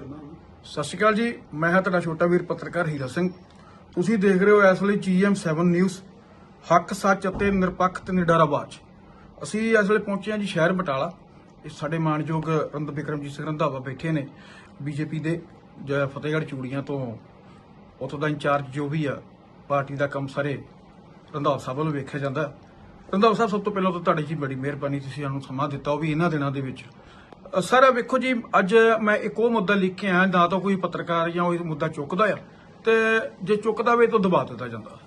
ਸਤਿ ਸ਼੍ਰੀ ਅਕਾਲ ਜੀ, ਮੈਂ ਹਾਂ ਤੁਹਾਡਾ ਛੋਟਾ ਵੀਰ ਪੱਤਰਕਾਰ ਹੀਰਾ ਸਿੰਘ। ਤੁਸੀਂ ਦੇਖ ਰਹੇ ਹੋ ਇਸ ਵੇਲੇ GM7 ਨਿਊਜ਼ ਹੱਕ, ਸੱਚ ਅਤੇ ਨਿਰਪੱਖ ਤੇ ਨਿਡਰ ਆਵਾਜ਼। ਅਸੀਂ ਇਸ ਵੇਲੇ ਪਹੁੰਚੇ ਹਾਂ ਜੀ ਸ਼ਹਿਰ ਬਟਾਲਾ। ਇਹ ਸਾਡੇ ਮਾਨਯੋਗ ਰੰਦ ਬਿਕਰਮਜੀਤ ਸਿੰਘ ਰੰਧਾਵਾ ਬੈਠੇ ਨੇ, ਬੀਜੇਪੀ ਦੇ, ਜੋ ਫਤਿਹਗੜ੍ਹ ਚੂੜੀਆਂ ਤੋਂ। ਉੱਥੋਂ ਦਾ ਇੰਚਾਰਜ ਜੋ ਵੀ ਆ, ਪਾਰਟੀ ਦਾ ਕੰਮ ਸਾਰੇ ਰੰਧਾਵਾ ਸਾਹਿਬ ਵੱਲੋਂ ਵੇਖਿਆ ਜਾਂਦਾ। ਰੰਧਾਵਾ ਸਾਹਿਬ, ਸਭ ਤੋਂ ਪਹਿਲਾਂ ਤਾਂ ਤੁਹਾਡੀ ਜੀ ਬੜੀ ਮਿਹਰਬਾਨੀ, ਤੁਸੀਂ ਸਾਨੂੰ ਸਮਾਂ ਦਿੱਤਾ, ਉਹ ਵੀ ਇਹਨਾਂ ਦਿਨਾਂ ਦੇ ਵਿੱਚ। ਸਰ, ਵੇਖੋ ਜੀ, ਅੱਜ ਮੈਂ ਇੱਕ ਉਹ ਮੁੱਦਾ ਲਿਖ ਕੇ ਆਇਆ ਨਾ ਤਾਂ ਕੋਈ ਪੱਤਰਕਾਰ ਜਾਂ ਉਹ ਮੁੱਦਾ ਚੁੱਕਦਾ ਆ, ਤੇ ਜੇ ਚੁੱਕਦਾ ਵੇ ਤਾਂ ਦਬਾ ਦਿੱਤਾ ਜਾਂਦਾ।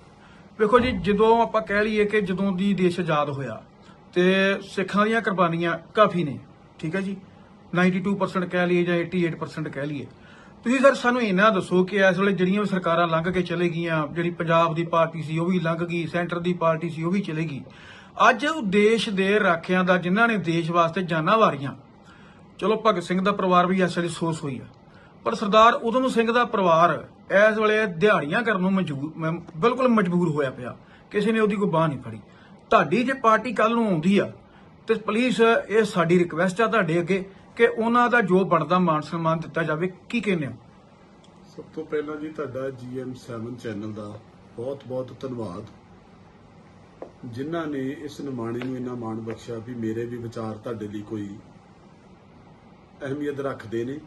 ਵੇਖੋ ਜੀ, ਜਦੋਂ ਆਪਾਂ ਕਹਿ ਲਈਏ ਕਿ ਜਦੋਂ ਦੀ ਦੇਸ਼ ਆਜ਼ਾਦ ਹੋਇਆ, ਤੇ ਸਿੱਖਾਂ ਦੀਆਂ ਕੁਰਬਾਨੀਆਂ ਕਾਫੀ ਨੇ, ਠੀਕ ਹੈ ਜੀ? 92% ਕਹਿ ਲਈਏ ਜਾਂ 88% ਕਹਿ ਲਈਏ। ਤੁਸੀਂ ਸਰ, ਸਾਨੂੰ ਇਹਨਾਂ ਦੱਸੋ ਕਿ ਇਸ ਵੇਲੇ ਜਿਹੜੀਆਂ ਵੀ ਸਰਕਾਰਾਂ ਲੰਘ ਕੇ ਚਲੇ ਗਈਆਂ, ਜਿਹੜੀ ਪੰਜਾਬ ਦੀ ਪਾਰਟੀ ਸੀ ਉਹ ਵੀ ਲੰਘ ਗਈ, ਸੈਂਟਰ ਦੀ ਪਾਰਟੀ ਸੀ ਉਹ ਵੀ ਚਲੇ ਗਈ। ਅੱਜ ਉਹ ਦੇਸ਼ ਦੇ ਰਾਖਿਆਂ ਦਾ, ਜਿਨ੍ਹਾਂ ਨੇ ਦੇਸ਼ ਵਾਸਤੇ ਜਾਨਾਂ ਵਾਰੀਆਂ ਚਲੋ ਭਗਤ ਸਿੰਘ ਦਾ ਪਰਿਵਾਰ ਵੀ ਇਸ ਵੇਲੇ ਸੋਸ ਹੋਈ ਆ। ਪਰ ਸਰਦਾਰ ਉਦਮ ਸਿੰਘ ਦਾ ਪਰਿਵਾਰ ਇਸ ਵੇਲੇ ਦਿਹਾੜੀਆਂ ਕਰਨ ਨੂੰ ਮਜਬੂਰ ਬਿਲਕੁਲ ਮਜਬੂਰ ਹੋਇਆ ਪਿਆ। ਕਿਸੇ ਨੇ ਉਹਦੀ ਕੋਈ ਬਾਹ ਨਹੀਂ ਫੜੀ। ਤੁਹਾਡੀ ਜੇ ਪਾਰਟੀ ਕੱਲ ਨੂੰ ਆਉਂਦੀ ਆ, ਤੇ ਪਲੀਜ਼ ਇਹ ਸਾਡੀ ਰਿਕਵੈਸਟ ਆ ਤੁਹਾਡੇ ਅੱਗੇ ਕਿ ਉਹਨਾਂ ਦਾ ਜੋ ਬਣਦਾ ਮਾਨ ਸਨਮਾਨ ਦਿੱਤਾ ਜਾਵੇ, ਕੀ ਕਹਿੰਦੇ ਹੋ? ਸਭ ਤੋਂ ਪਹਿਲਾਂ ਜੀ ਤੁਹਾਡਾ GM7 ਚੈਨਲ ਦਾ ਬਹੁਤ-ਬਹੁਤ ਧੰਨਵਾਦ। ਜਿਨ੍ਹਾਂ ਨੇ ਇਸ ਨਿਮਾਣੇ ਨੂੰ ਇੰਨਾ ਮਾਣ ਬਖਸ਼ਿਆ ਵੀ ਮੇਰੇ ਵੀ ਵਿਚਾਰ ਤੁਹਾਡੇ ਲਈ ਕੋਈ ਅਹਿਮੀਅਤ ਰੱਖਦੇ ਨੇ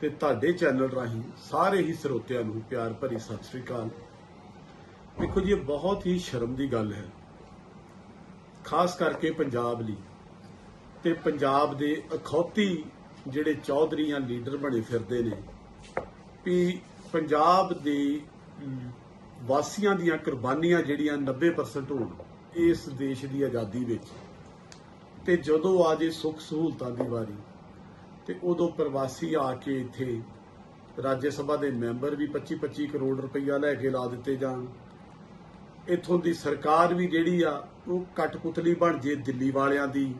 ਤੇ ਤੁਹਾਡੇ ਚੈਨਲ ਰਾਹੀਂ ਸਾਰੇ ਹੀ ਸਰੋਤਿਆਂ ਨੂੰ ਪਿਆਰ ਭਰੀ ਸਤਿ ਸ੍ਰੀ ਅਕਾਲ। ਦੇਖੋ ਜੀ, ਇਹ ਬਹੁਤ ਹੀ ਸ਼ਰਮ ਦੀ ਗੱਲ ਹੈ। ਖਾਸ ਕਰਕੇ ਪੰਜਾਬ ਲਈ ਤੇ ਪੰਜਾਬ ਦੇ ਅਖੌਤੀ ਜਿਹੜੇ ਚੌਧਰੀਆਂ, ਲੀਡਰ ਬਣੇ ਫਿਰਦੇ ਨੇ ਵੀ ਪੰਜਾਬ ਦੇ ਵਾਸੀਆਂ ਦੀਆਂ ਕੁਰਬਾਨੀਆਂ ਜਿਹੜੀਆਂ 90% ਹੋਣ ਇਸ ਦੇਸ਼ ਦੀ ਆਜ਼ਾਦੀ ਵਿੱਚ। ਤੇ ਜਦੋਂ ਆ ਜੇ ਸੁੱਖ ਸਹੂਲਤਾਂ ਦੀ ਵਾਰੀ ਤੇ ਉਦੋਂ ਪ੍ਰਵਾਸੀ ਆ ਕੇ ਇੱਥੇ ਰਾਜ ਸਭਾ ਦੇ ਮੈਂਬਰ ਵੀ 25-25 ਕਰੋੜ ਰੁਪਈਆ ਲੈ ਕੇ ਲਾ ਦਿੱਤੇ ਜਾਣ। ਇੱਥੋਂ ਦੀ ਸਰਕਾਰ ਵੀ ਜਿਹੜੀ ਆ, ਉਹ ਕਟਪੁਤਲੀ ਬਣ ਜੇ ਦਿੱਲੀ ਵਾਲਿਆਂ ਦੀ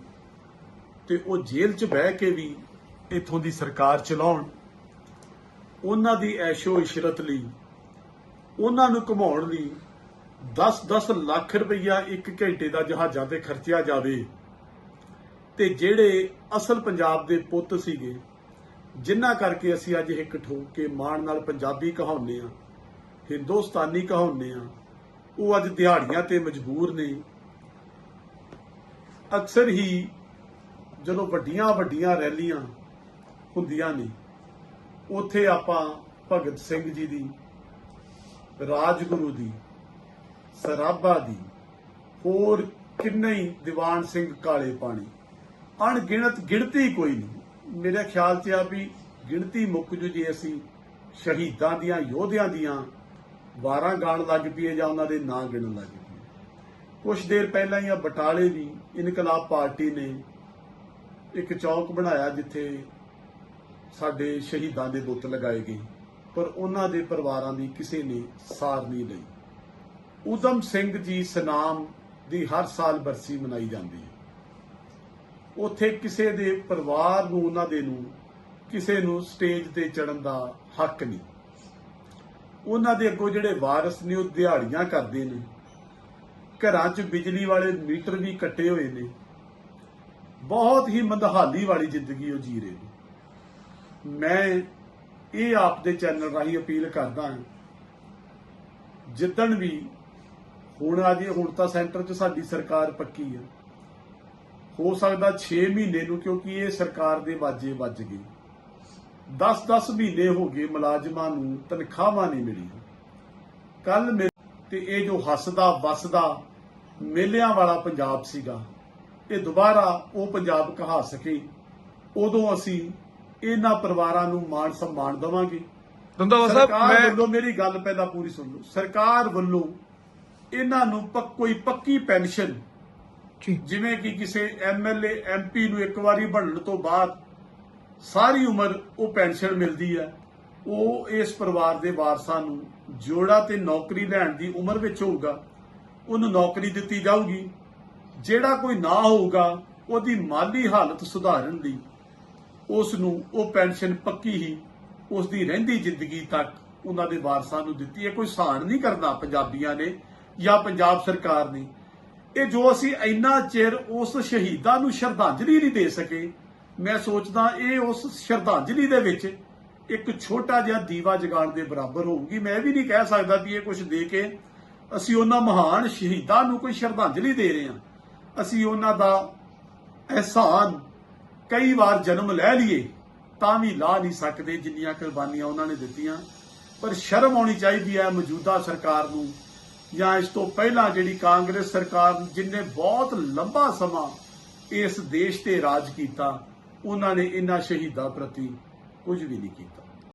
ਤੇ ਉਹ ਜੇਲ੍ਹ 'ਚ ਬਹਿ ਕੇ ਵੀ ਇੱਥੋਂ ਦੀ ਸਰਕਾਰ ਚਲਾਉਣ। ਉਹਨਾਂ ਦੀ ਐਸ਼ੋ ਇਸ਼ਰਤ ਲਈ, ਉਹਨਾਂ ਨੂੰ ਘੁਮਾਉਣ ਲਈ 10-10 ਲੱਖ ਰੁਪਈਆ ਇੱਕ ਘੰਟੇ ਦਾ ਜਹਾਜ਼ਾਂ ਤੇ ਖਰਚਿਆ ਜਾਵੇ। ਤੇ ਜਿਹੜੇ ਅਸਲ ਪੰਜਾਬ ਦੇ ਪੁੱਤ ਸੀਗੇ, ਜਿਨ੍ਹਾਂ ਕਰਕੇ ਅਸੀਂ ਅੱਜ ਇੱਕ ਠੋਕ ਕੇ ਮਾਣ ਨਾਲ ਪੰਜਾਬੀ ਕਹਾਉਂਦੇ ਆ ਹਿੰਦੁਸਤਾਨੀ ਕਹਾਉਂਦੇ ਆ ਉਹ ਅੱਜ ਦਿਹਾੜੀਆਂ ਤੇ ਮਜਬੂਰ ਨੇ। ਅਕਸਰ ਹੀ ਜਦੋਂ ਵੱਡੀਆਂ ਵੱਡੀਆਂ ਰੈਲੀਆਂ ਹੁੰਦੀਆਂ ਨੇ, ਉੱਥੇ ਆਪਾਂ ਭਗਤ ਸਿੰਘ ਜੀ ਦੀ, ਰਾਜਗੁਰੂ ਦੀ, ਸਰਾਭਾ ਦੀ, ਹੋਰ ਕਿੰਨੇ ਹੀ ਦੀਵਾਨ ਸਿੰਘ ਕਾਲੇ ਪਾਣੀ ਅਣਗਿਣਤ ਗਿਣਤੀ ਕੋਈ ਨਹੀਂ। ਮੇਰੇ ਖਿਆਲ 'ਚ ਆ ਵੀ ਗਿਣਤੀ ਮੁੱਕ ਜੂ ਜੇ ਅਸੀਂ ਸ਼ਹੀਦਾਂ ਦੀਆਂ, ਯੋਧਿਆਂ ਦੀਆਂ ਵਾਰਾਂ ਗਾਣ ਲੱਗ ਪਈਏ ਜਾਂ ਉਹਨਾਂ ਦੇ ਨਾਂ ਗਿਣਨ ਲੱਗ ਪਈਏ। ਕੁਝ ਦੇਰ ਪਹਿਲਾਂ ਹੀ ਆ ਬਟਾਲੇ ਦੀ ਇਨਕਲਾਬ ਪਾਰਟੀ ਨੇ ਇੱਕ ਚੌਕ ਬਣਾਇਆ ਜਿੱਥੇ ਸਾਡੇ ਸ਼ਹੀਦਾਂ ਦੇ ਬੁੱਤ ਲਗਾਏ ਗਏ। ਪਰ ਉਹਨਾਂ ਦੇ ਪਰਿਵਾਰਾਂ ਦੀ ਕਿਸੇ ਨੇ ਸਾਰ ਨਹੀਂ ਲਈ। ਉਦਮ ਸਿੰਘ ਜੀ ਸਨਾਮ ਦੀ ਹਰ ਸਾਲ ਬਰਸੀ ਮਨਾਈ ਜਾਂਦੀ ਹੈ। ਉੱਥੇ ਕਿਸੇ ਦੇ ਪਰਿਵਾਰ ਨੂੰ, ਉਹਨਾਂ ਦੇ ਨੂੰ, ਕਿਸੇ ਨੂੰ ਸਟੇਜ ਤੇ ਚੜਨ ਦਾ ਹੱਕ ਨਹੀਂ। ਉਹਨਾਂ ਦੇ ਅੱਗੋਂ ਜਿਹੜੇ ਵਾਰਸ ਨੇ, ਉਹ ਦਿਹਾੜੀਆਂ ਕਰਦੇ ਨੇ। ਘਰਾਂ 'ਚ ਬਿਜਲੀ ਵਾਲੇ ਮੀਟਰ ਵੀ ਕੱਟੇ ਹੋਏ ਨੇ। ਬਹੁਤ ਹੀ ਮੰਦਹਾਲੀ ਵਾਲੀ ਜ਼ਿੰਦਗੀ ਉਹ ਜੀ ਰਹੇ ਨੇ। ਮੈਂ ਇਹ ਆਪ ਦੇ ਚੈਨਲ ਰਾਹੀਂ ਅਪੀਲ ਕਰਦਾ ਹਾਂ, ਜਿੱਦਣ ਵੀ ਹੁਣ ਆ ਜੇ, ਹੁਣ ਤਾਂ ਸੈਂਟਰ 'ਚ ਸਾਡੀ ਸਰਕਾਰ ਪੱਕੀ ਹੈ ਹੋ ਸਕਦਾ 6 ਮਹੀਨੇ ਨੂੰ ਕਿਉਂਕਿ ਇਹ ਸਰਕਾਰ ਦੇ ਵਾਜੇ ਵੱਜ ਗਏ। 10-10 ਮਹੀਨੇ ਹੋ ਗਏ ਮੁਲਾਜ਼ਮਾਂ ਨੂੰ ਤਨਖਾਹਾਂ ਨਹੀਂ ਮਿਲੀਆਂ। ਕੱਲ ਤੇ ਇਹ ਜੋ ਹੱਸਦਾ ਵਸਦਾ ਮੇਲਿਆਂ ਵਾਲਾ ਪੰਜਾਬ ਸੀਗਾ ਇਹ ਦੁਬਾਰਾ ਉਹ ਪੰਜਾਬ ਕਹਾ ਸਕੇ। ਉਦੋਂ ਅਸੀਂ ਇਹਨਾਂ ਪਰਿਵਾਰਾਂ ਨੂੰ ਮਾਣ ਸਨਮਾਨ ਦੇਵਾਂਗੇ। ਰੰਧਾਵਾ ਸਾਹਿਬ ਮੈਂ ਵੱਲੋਂ ਮੇਰੀ ਗੱਲ ਪਹਿਲਾਂ ਪੂਰੀ ਸੁਣ ਲਓ। ਸਰਕਾਰ ਵੱਲੋਂ ਇਹਨਾਂ ਨੂੰ ਪੱਕ ਕੋਈ ਪੱਕੀ ਪੈਨਸ਼ਨ ਜਿਵੇਂ ਕਿ ਕਿਸੇ ਐਮਐਲਏ ਐਮਪੀ ਨੂੰ ਇੱਕ ਵਾਰੀ ਬਣਨ ਤੋਂ ਬਾਅਦ ਸਾਰੀ ਉਮਰ ਉਹ ਪੈਨਸ਼ਨ ਮਿਲਦੀ ਹੈ। ਉਹ ਇਸ ਪਰਿਵਾਰ ਦੇ ਵਾਰਸਾਂ ਨੂੰ ਜੋੜਾ ਤੇ ਨੌਕਰੀ ਲੈਣ ਦੀ ਉਮਰ ਵਿੱਚ ਹੋਊਗਾ, ਉਹਨੂੰ ਨੌਕਰੀ ਦਿੱਤੀ ਜਾਊਗੀ। ਜਿਹੜਾ ਕੋਈ ਨਾ ਹੋਊਗਾ, ਉਹਦੀ ਮਾਲੀ ਹਾਲਤ ਸੁਧਾਰਨ ਲਈ ਉਸ ਨੂੰ ਉਹ ਪੈਨਸ਼ਨ ਪੱਕੀ ਹੀ ਉਸ ਦੀ ਰਹਿੰਦੀ ਜ਼ਿੰਦਗੀ ਤੱਕ ਉਹਨਾਂ ਦੇ ਵਾਰਸਾਂ ਨੂੰ ਦਿੱਤੀ ਹੈ। ਕੋਈ ਸਾਨ ਨਹੀਂ ਕਰਦਾ ਪੰਜਾਬੀਆਂ ਨੇ ਜਾਂ ਪੰਜਾਬ ਸਰਕਾਰ ਨੇ। ਇਹ ਜੋ ਅਸੀਂ ਇੰਨਾ ਚਿਰ ਉਸ ਸ਼ਹੀਦਾਂ ਨੂੰ ਸ਼ਰਧਾਂਜਲੀ ਨਹੀਂ ਦੇ ਸਕੇ, ਮੈਂ ਸੋਚਦਾ ਇਹ ਉਸ ਸ਼ਰਧਾਂਜਲੀ ਦੇ ਵਿੱਚ ਇੱਕ ਛੋਟਾ ਜਿਹਾ ਦੀਵਾ ਜਗਾਉਣ ਦੇ ਬਰਾਬਰ ਹੋਊਗੀ। ਮੈਂ ਇਹ ਵੀ ਨਹੀਂ ਕਹਿ ਸਕਦਾ ਕਿ ਇਹ ਕੁਝ ਦੇ ਕੇ ਅਸੀਂ ਉਹਨਾਂ ਮਹਾਨ ਸ਼ਹੀਦਾਂ ਨੂੰ ਕੋਈ ਸ਼ਰਧਾਂਜਲੀ ਦੇ ਰਹੇ ਹਾਂ। ਅਸੀਂ ਉਹਨਾਂ ਦਾ ਅਹਿਸਾਨ ਕਈ ਵਾਰ ਜਨਮ ਲੈ ਲਈਏ, ਤਾਂ ਵੀ ਲਾ ਨਹੀਂ ਸਕਦੇ ਜਿੰਨੀਆਂ ਕੁਰਬਾਨੀਆਂ ਉਹਨਾਂ ਨੇ ਦਿੱਤੀਆਂ। ਪਰ ਸ਼ਰਮ ਆਉਣੀ ਚਾਹੀਦੀ ਹੈ ਮੌਜੂਦਾ ਸਰਕਾਰ ਨੂੰ ਜਾਂ ਇਸ ਤੋਂ ਪਹਿਲਾਂ ਜਿਹੜੀ ਕਾਂਗਰਸ ਸਰਕਾਰ ਜਿਨੇ ਬਹੁਤ ਲੰਬਾ ਸਮਾਂ ਇਸ ਦੇਸ਼ ਤੇ ਰਾਜ ਕੀਤਾ, ਉਹਨਾਂ ਨੇ ਇਹਨਾਂ ਸ਼ਹੀਦਾਂ ਪ੍ਰਤੀ ਕੁਝ ਵੀ ਨਹੀਂ ਕੀਤਾ।